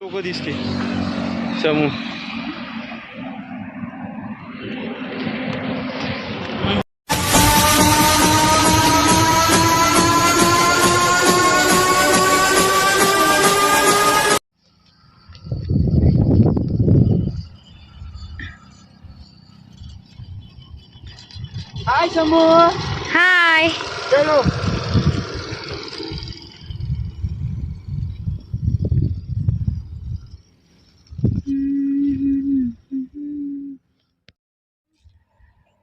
लोक दिसते समूह हाय समूह हाय चलो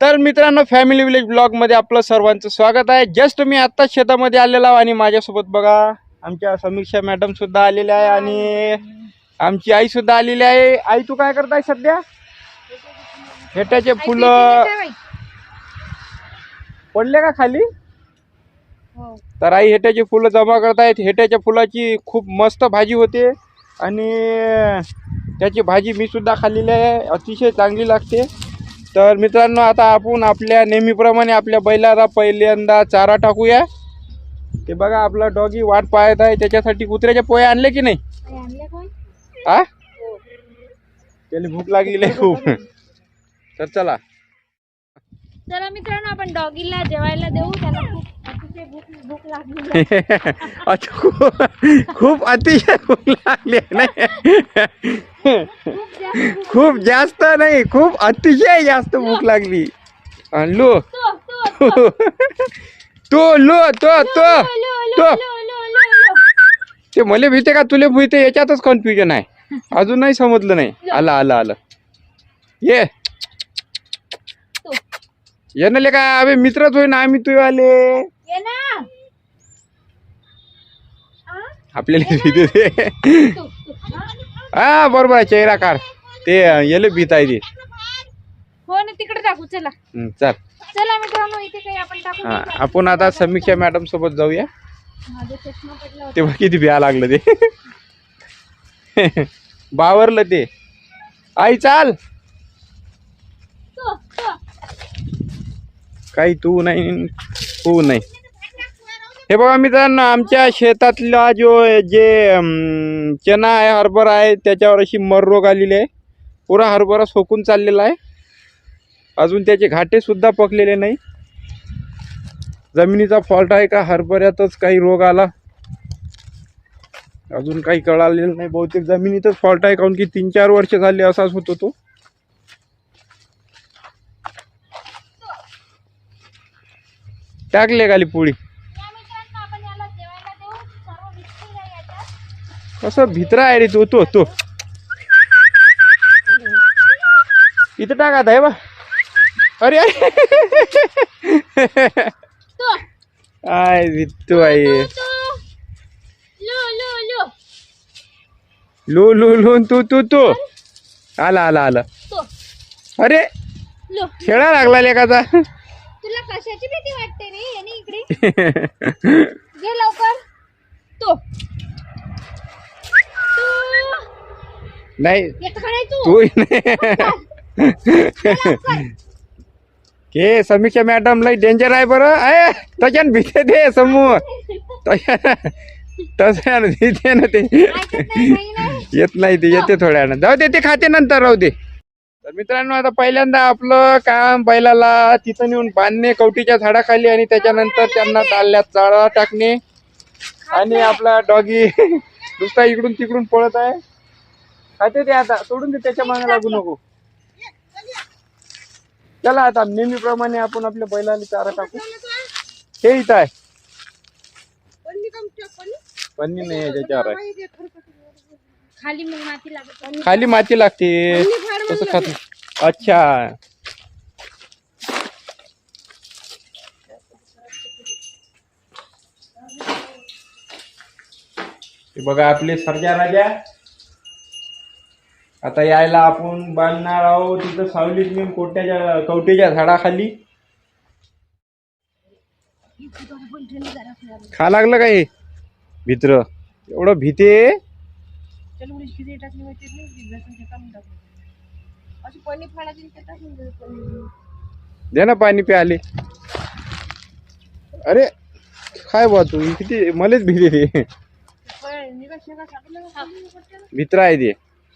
तर मित्रांनो फॅमिली विलेज ब्लॉगमध्ये आपलं सर्वांचं स्वागत आहे. जस्ट मी आत्ता शेतामध्ये आलेलो आहे आणि माझ्यासोबत बघा आमच्या समीक्षा मॅडम सुद्धा आलेल्या आहे आणि आमची आई सुद्धा आलेली आहे. आई तू काय करताय सध्या? हेट्याचे फुलं पडले का खाली? तर आई हेट्याची फुलं जमा करतायत. हेट्याच्या फुलाची खूप मस्त भाजी होते. आणि त्याची भाजी मी सुद्धा खाल्लेली आहे. अतिशय चांगली लागते. तर मित्रांनो आता आपण आपल्या नेहमीप्रमाणे आपल्या बैलाला पहिल्यांदा चारा टाकूया. ते बघा आपला डॉगी वाट पाहत आहे. त्याच्यासाठी कुत्र्याच्या पोया आणले की नाही? आ? त्याला भूक लागलेली आहे खूप. तर चला. चला मित्रांनो आपण डॉगीला जेवायला देऊ. त्याला अच्छा खूप खूप अतिशय भूक लागली नाही? खूप जास्त नाही खूप अतिशय जास्त भूक लागली. लो. तो, तो, तो लो तो तो. तो. लो, लो, लो, लो. ते मले भीते का? तुले भीते याच्यातच कन्फ्युजन आहे. अजून नाही समजलं नाही. आलं आलं आलं. ये. तो. ये ना ले काय अबे मित्रच होय ना आम्ही तुझे आले ये ना आ? आपल्याला भीती तो. हा बरोबर आहे चेहरा कार ते येले भीत आहे ते. हो ना तिकडे टाकू चला. चल. चला मित्रांनो इथे काही आपण टाकू हा आपण आता समीक्षा मॅडम सोबत जाऊया. माझा चष्मा पडला होता. तेव्हा किती भ्या लागलं ते. बावरलं ते. आई चाल. तो, तो. काही तू नाही तू नाही. हे बघा मित्रांनो आमच्या शेतातला जो जे चणा चना आहे हरभरा आहे त्याच्यावर अशी मर रोग आलेली आहे. पुरा हरभरा सोकून चाललेला आहे. अजून त्याचे घाटेसुद्धा पकलेले नाही. जमिनीचा फॉल्ट आहे का? हरभऱ्यातच काही रोग आला. अजून काही कळालेलं नाही. बहुतेक जमिनीतच फॉल्ट आहे काऊन की तीन चार वर्ष झाले असाच होतो तो. टाकले खाली पोळी या मित्रांनो आपण याला जेवायला देऊ सर्व विस्तीर्ण आहे कसं भित्रा आहे रे तू तो तो. इथं टाका आहे बा अरे अरे. तो. आय भित्तू तो लो लो लो. लू लू लू तू तू तू. आला आला आला. अरे खेळा लागला लेकाचा. तुला कशाची भीती वाटते रे? इकडे. लवकर. तो. नाही. तू. के समीक्षा मॅडम लई डेंजर आहे बरं. आहे तशान भीते दे समूह तसं भीते ना ते. येत नाही ते येते थोड्यानं जाऊ दे ते खाते नंतर राहू दे. तर मित्रांनो आता पहिल्यांदा आपलं काम बैलाला तिथं नेऊन बांधणे कवटीच्या झाडाखाली आणि त्याच्यानंतर त्यांना डालण्यात चाळा टाकणे. आणि आपला डॉगी नुसता इकडून तिकडून पळत आहे. खाते ते आता. सोडून दे त्याच्यामागे लागू नको. चला आता नेहमीप्रमाणे आपण आपल्या बैलाला चारा टाकू. हे इथं आहे. पन्नी नाही आहे त्याच्यावर आहे. खाली मग माती लागत. खाली माती लागते. तसं खात. अच्छा. हे बघा आपले सर्जा राजा. आता यायला आपण बांधणार आहोत तिथं सावलीत नेऊन कोट्याच्या कवटेच्या झाडाखाली. खा लागलं का हे? भित्र एवढं भीते दे ना पाणी प्याले अरे काय बा तू? किती मलाच भीती भित्र आहे ते.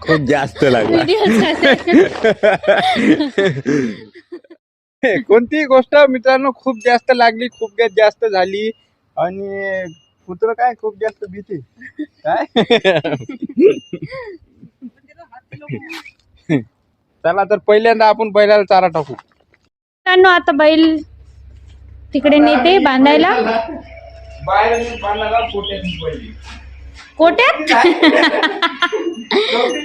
खूप जास्त लागला. कोणतीही गोष्ट मित्रांनो खूप जास्त लागली खूप जास्त झाली. आणि कुत्र काय खूप जास्त भीती? काय? चला तर पहिल्यांदा आपण बैलाला चारा टाकू. मित्रांनो आता बैल तिकडे नेते बांधायला. बाहेर पहिली कोट्यात?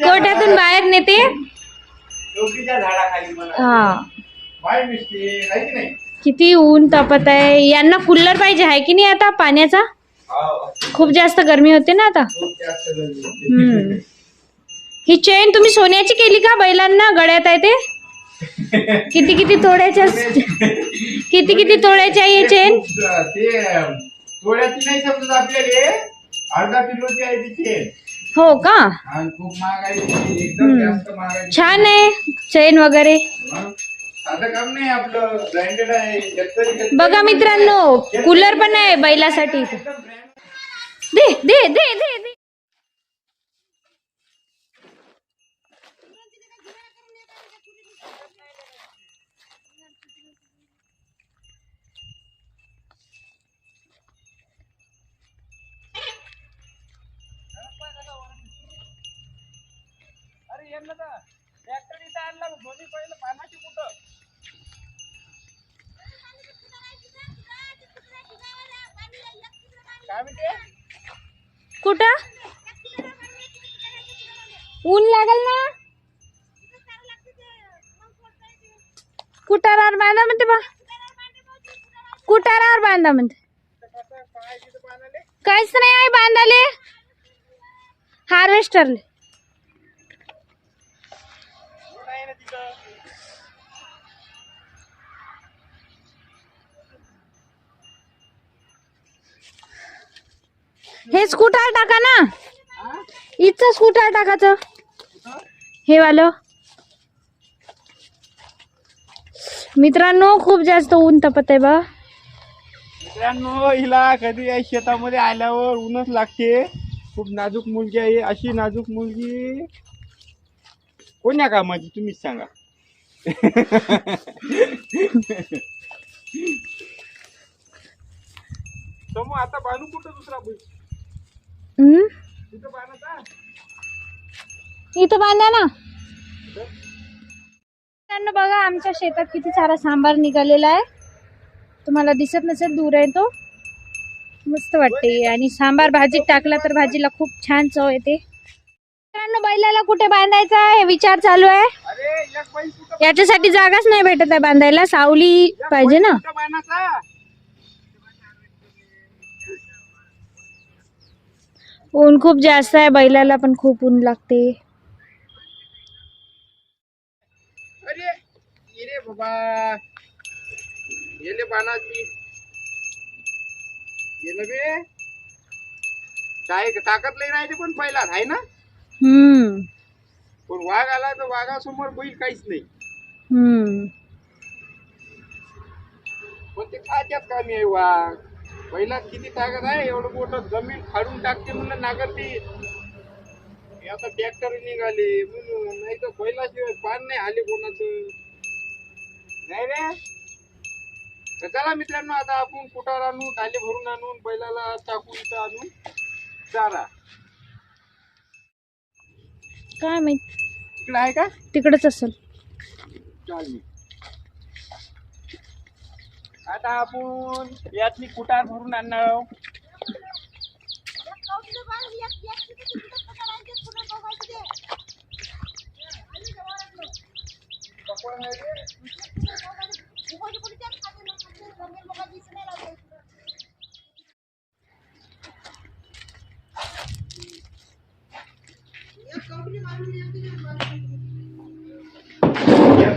कोट्यातून बाहेर नेते? हा. किती ऊन तापत आहे. यांना कूलर पाहिजे आहे की नाही आता पाण्याचा? हा, खूप जास्त गरमी होते ना आता. हम्म. ही चेन तुम्ही सोन्याची केली का बैलांना? गळ्यात आहे ते? किती किती तोड्याच्या किती किती तोड्याची आहे ही चेन? खूप, ते थोड्याची नाही समजत आपल्याला. अर्धा किलोची आहे ती चेन. हो का? आणि खूप महाग आहे ती, एकदम जास्त महाग आहे ती. छान आहे. चेन वगैरे. मग साधं काम नाही आपलं. ब्रँडेड आहे. शेतकरी शेतकरी- बघा मित्रांनो कूलर पण आहे बैलासाठी. दे दे दे दे. यांना तर ट्रॅक्टर इथं आणला दोन्ही पहिलं पाण्याची कुठं? काय म्हणते? कुठं? ऊन लागल ना? कुटारावर बांधा म्हणते बा. कुटारावर बांधा म्हणते. काहीच नाही आहे बांधाले हार्वेस्टरले हे स्कूटर टाका ना. इथं स्कूटर टाकायचं. हे वालं. मित्रांनो खूप जास्त ऊन तपत आहे बा. मित्रांनो हिला कधी या शेतामध्ये आल्यावर ऊनच लागते. खूप नाजूक मुलगी आहे. अशी नाजूक मुलगी कोण्या कामाची तुम्हीच सांगा. समोर आता बांधू कुठं दुसरा बैल? हम्म? तिथं बांधता इथं बांधा ना. मित्रांनो बघा आमच्या शेतात किती सारा सांबार निघालेला आहे. तुम्हाला दिसत नसेल दूर आहे तो. मस्त वाटते. आणि सांबार भाजीत टाकला तर भाजीला खूप छान चव येते. मित्रांनो बैलाला कुठे बांधायचा आहे? विचार चालू आहे. याच्यासाठी जागाच नाही भेटत आहे बांधायला. सावली पाहिजे ना. ऊन खूप जास्त आहे बैलाला पण खूप ऊन लागते. ताकद लई राहते पण पहिला आहे ना? हम्म. पण वाघ आला तर वाघासमोर बैल काहीच नाही. हम्म. पण ते खायच्यात कामी आहे वाघ. पहिला किती ताकद आहे? एवढं मोठं जमीन फाडून टाकते म्हणून नागरती. हे आता ट्रॅक्टर निघाले म्हणून. नाही तर बैलाशिवाय पान नाही आले कोणाचं. नाही रे. तर चला मित्रांनो आता आपण कुटार आणू टाले भरून आणून बैलाला टाकून इथं आणून चारा. काय माहीत? आहे का? तिकडच असेल. चाल मी आता आपण यातली कुटार भरून आणणार आहोत.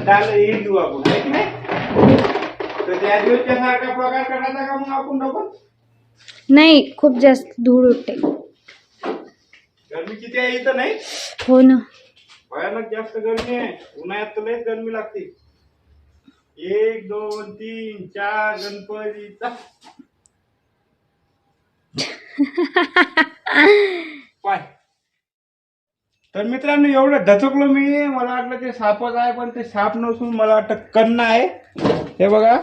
डाल आपण आहे की नाही तर त्या दिवसच्या सारखा पगार करायचा का मग आपण डबल नाही खूप जास्त धूळ उठते। गरमी किती आहे इथं नाही? हो ना। भयानक जास्त गरमी आहे उन्हाळ्यात तर लयच गरमी लागते। एक दोन तीन चार गणपतीचा तर मित्रांनो एवढं धचकलो मी. मला वाटलं ते सापच आहे पण ते साप नसून मला वाटतं कन्न आहे. हे बघा.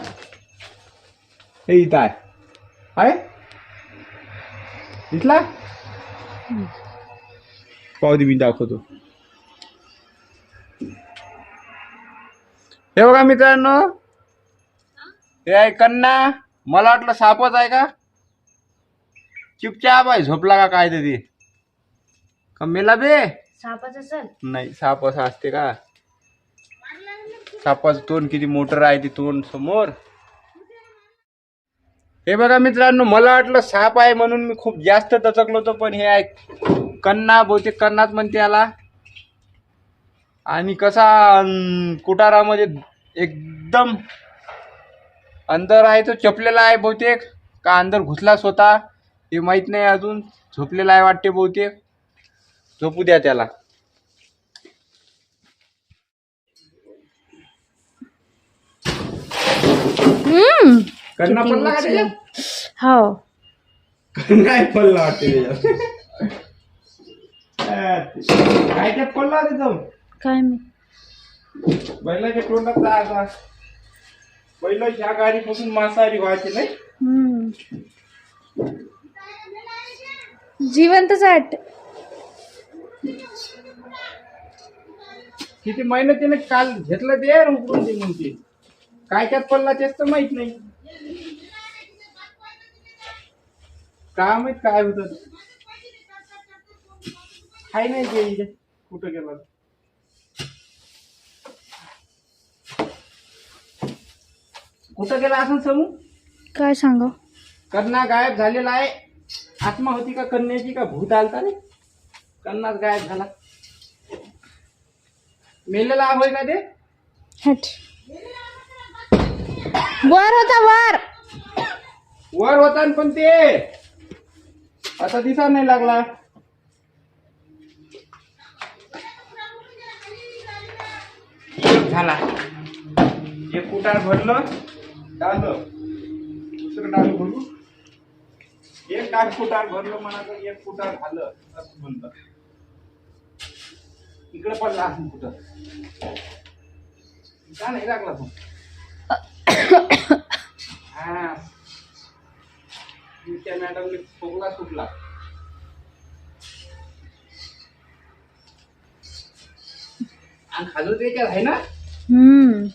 हे इथं आहे. आहे? इथला? पाहू दे मी दाखवतो. हे बघा मित्रांनो. हे आहे कन्ना मला वाटलं सापच आहे का? चिपचाप आहे झोपला का काय ते का मेला बे? सापाच असेल? नाही साप असं असते का? सापाचं तोंड किती मोटर आहे ते तोंड समोर. हे बघा मित्रांनो मला वाटलं साप आहे म्हणून मी खूप जास्त दचकलो होतो पण हे आहे कन्ना बहुतेक कन्नाच म्हणते याला. आणि कसा कुटारामध्ये एकदम अंदर आहे तो चपलेला आहे बहुतेक. का अंदर घुसला स्वतः हे माहीत नाही अजून. झोपलेला आहे वाटते बहुतेक. झोपू द्या त्याला. हम्म. कन्ना किती पडला का उचलून. त्याच्यात? हो. नाही पडला वाटते त्याच्यात काय त्यात पडला तिथं काय मी? बैलाच्या तोंडात जायचा बैल ह्या गाडीपासून मांसाहारी व्हायचे नाही. हम्म. जिवंतच वाटत. किती मेहनतीने काल घेतलं ते उकळून ते म्हणते काय त्यात पडला तेच तर माहीत नाही. काय माहीत काय होत. काय नाही ते. कुठं गेला? कुठं गेला असं समूह काय सांगा? कन्ना गायब झालेला आहे. आत्मा होती का कन्याची का भूत आलता रे? कन्नाच गायब झाला. मेलेला होय का ते हट. वर होता वर. वर होता न पण ते. आता दिसा नाही लागला. झाला. एक कुटार भरलं डालं दुसरं डाल भरू. एक डाल कुटार भरलं म्हणाचं एक कुटार झालं असं म्हणतात इकडे पडला असं कुठं? का नाही लागला तो? हा. त्या मॅडमने खोकला सुटला. आणि खालून त्याच्यात आहे ना? हम्म.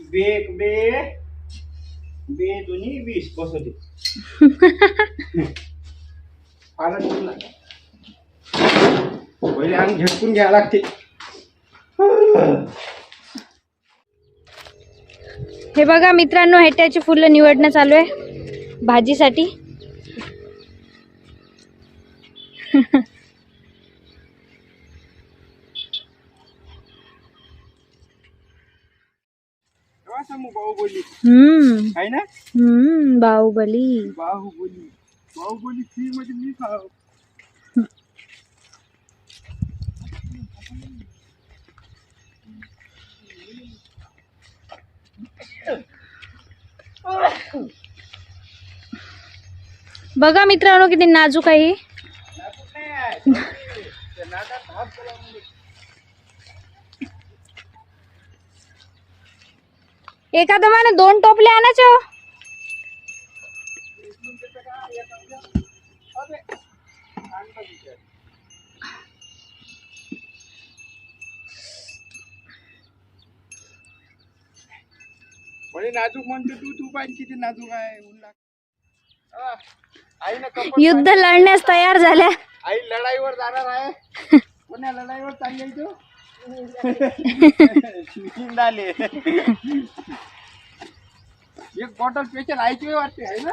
बेक बे. बे दोन्ही वीस. बस सुटला पहिले अंग झटकून घ्यावं लागते. हे बघा मित्रांनो हेट्याची फुलं निवडणं चालू आहे. भाजीसाठी. बाहुबली? हम्म बाहुबली. बाहुबली. बाहुबली थ्री मध्ये म्हणजे मी खाव बघा मित्रांनो किती नाजूक आहे हे. एखादं मला दोन टोपले आणायचे हो. म्हणे नाजूक म्हणते तू? तू पाहिजे किती नाजूक आहे ऊन लाग- युद्ध लढण्यास तयार झाल्या. आई लढाईवर जाणार आहे. कोण्या लढाईवर चालली तू? आले एक बॉटल स्पेशल आईची वाटते आहे ना?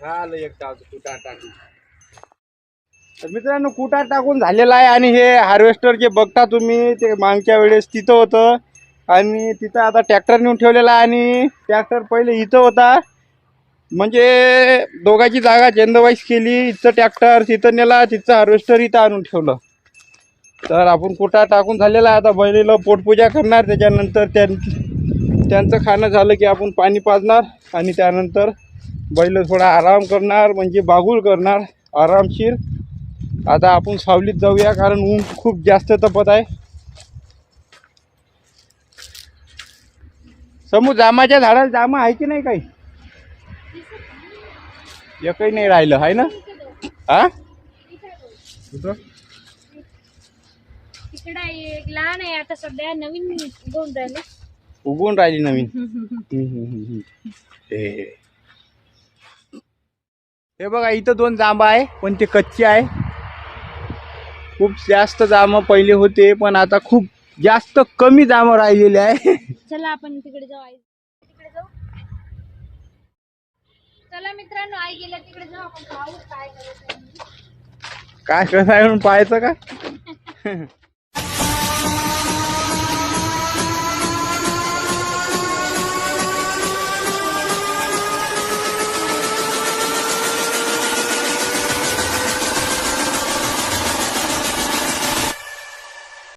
झालं एक टाक कुटार टाकून तर मित्रांनो कुटार टाकून झालेला आहे आणि हे हार्वेस्टर जे बघता तुम्ही ते मागच्या वेळेस तिथं होतं. आणि तिथं आता ट्रॅक्टर नेऊन ठेवलेला आहे आणि ट्रॅक्टर पहिले इथं होता. म्हणजे दोघांची जागा चेंदवाईस केली. इथं ट्रॅक्टर तिथं नेला तिथं हार्वेस्टर इथं आणून ठेवलं. तर आपण कुटार टाकून झालेला आहे आता बैलीला पोटपूजा करणार. त्याच्यानंतर त्यां त्यांचं खाणं झालं की आपण पाणी पाजणार आणि त्यानंतर बैल थोडा आराम करणार म्हणजे बागुल करणार आरामशीर. आता आपण सावलीत जाऊया कारण ऊन खूप जास्त तपत आहे. समू जामाच्या झाडाला जामा आहे की नाही काही? एकही नाही राहिलं आहे ना? हा कुठं? एक लहान आहे आता सध्या नवीन उगवून उगवून राहिली नवीन. हम्म, हम्म, हम्म, हम्म. हे हे बघा इथं दोन जांभा आहे पण ते कच्चे आहे. खूप जास्त जांब पहिले होते पण आता खूप जास्त कमी जांभ राहिलेले आहे. चला आपण तिकडे जाऊ आई. तिकडे जाऊ. चला मित्रांनो आई गेल्या तिकडे जाऊ. आपण पाहू काय करत आहे. काय कसं आहे म्हणून पाहायचं का?